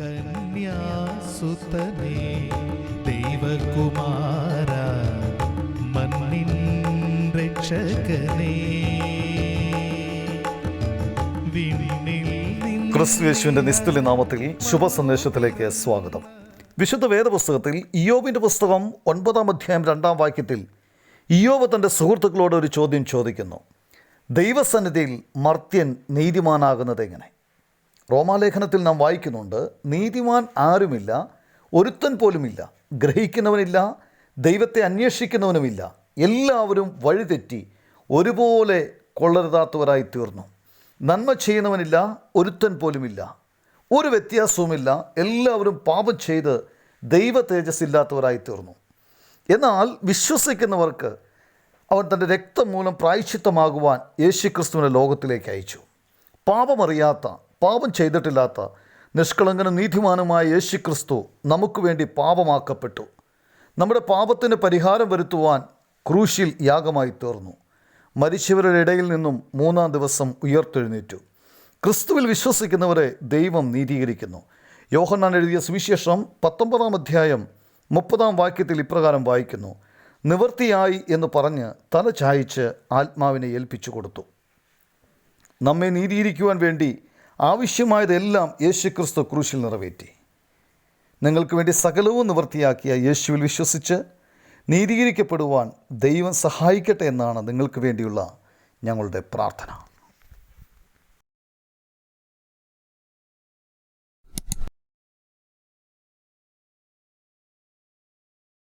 കന്യാസുതനേ ദൈവകുമാര മണ്ണിൻ രക്ഷകനേ. ക്രിസ്തു നിസ്തുല്യ നാമത്തിൽ ശുഭ സന്ദേശത്തിലേക്ക് സ്വാഗതം. വിശുദ്ധ വേദപുസ്തകത്തിൽ ഇയോബിന്റെ പുസ്തകം ഒൻപതാം അധ്യായം രണ്ടാം വാക്യത്തിൽ ഇയോബ് തന്റെ സുഹൃത്തുക്കളോട് ഒരു ചോദ്യം ചോദിക്കുന്നു. ദൈവസന്നിധിയിൽ മർത്യൻ നീതിമാനാകുന്നത് എങ്ങനെ? റോമാലേഖനത്തിൽ നാം വായിക്കുന്നുണ്ട് നീതിമാൻ ആരുമില്ല ഒരുത്തൻ പോലുമില്ല ഗ്രഹിക്കുന്നവനില്ല ദൈവത്തെ അന്വേഷിക്കുന്നവനുമില്ല എല്ലാവരും വഴിതെറ്റി ഒരുപോലെ കൊള്ളരുതാത്തവരായി തീർന്നു. നന്മ ചെയ്യുന്നവനില്ല ഒരുത്തൻ പോലുമില്ല. ഒരു വ്യത്യാസവുമില്ല എല്ലാവരും പാപം ചെയ്ത് ദൈവ തേജസ്സില്ലാത്തവരായി തീർന്നു. എന്നാൽ വിശ്വസിക്കുന്നവർക്ക് അവൻ തന്റെ രക്തം മൂലം പ്രായശ്ചിത്തമാകുവാൻ യേശുക്രിസ്തുവിനെ ലോകത്തിലേക്ക് അയച്ചു. പാപമറിയാത്ത പാപം ചെയ്തിട്ടില്ലാത്ത നിഷ്കളങ്കനും നീതിമാനുമായ യേശു ക്രിസ്തു നമുക്ക് വേണ്ടി പാപമാക്കപ്പെട്ടു. നമ്മുടെ പാപത്തിന് പരിഹാരം വരുത്തുവാൻ ക്രൂശിൽ യാഗമായി തീർന്നു. മരിച്ചവരുടെ ഇടയിൽ നിന്നും മൂന്നാം ദിവസം ഉയർത്തെഴുന്നേറ്റു. ക്രിസ്തുവിൽ വിശ്വസിക്കുന്നവരെ ദൈവം നീതീകരിക്കുന്നു. യോഹന്നാൻ എഴുതിയ സുവിശേഷം പത്തൊമ്പതാം അധ്യായം മുപ്പതാം വാക്യത്തിൽ ഇപ്രകാരം വായിക്കുന്നു. നിവൃത്തിയായി എന്ന് പറഞ്ഞ് തല ചായ്ച്ച് ആത്മാവിനെ ഏൽപ്പിച്ചു കൊടുത്തു. നമ്മെ നീതിയിരിക്കുവാൻ വേണ്ടി ആവശ്യമായതെല്ലാം യേശു ക്രിസ്തു ക്രൂശിൽ നിറവേറ്റി. നിങ്ങൾക്ക് വേണ്ടി സകലവും നിവൃത്തിയാക്കിയ യേശുവിൽ വിശ്വസിച്ച് നീതീകരിക്കപ്പെടുവാൻ ദൈവം സഹായിക്കട്ടെ എന്നാണ് നിങ്ങൾക്ക് വേണ്ടിയുള്ള ഞങ്ങളുടെ പ്രാർത്ഥന.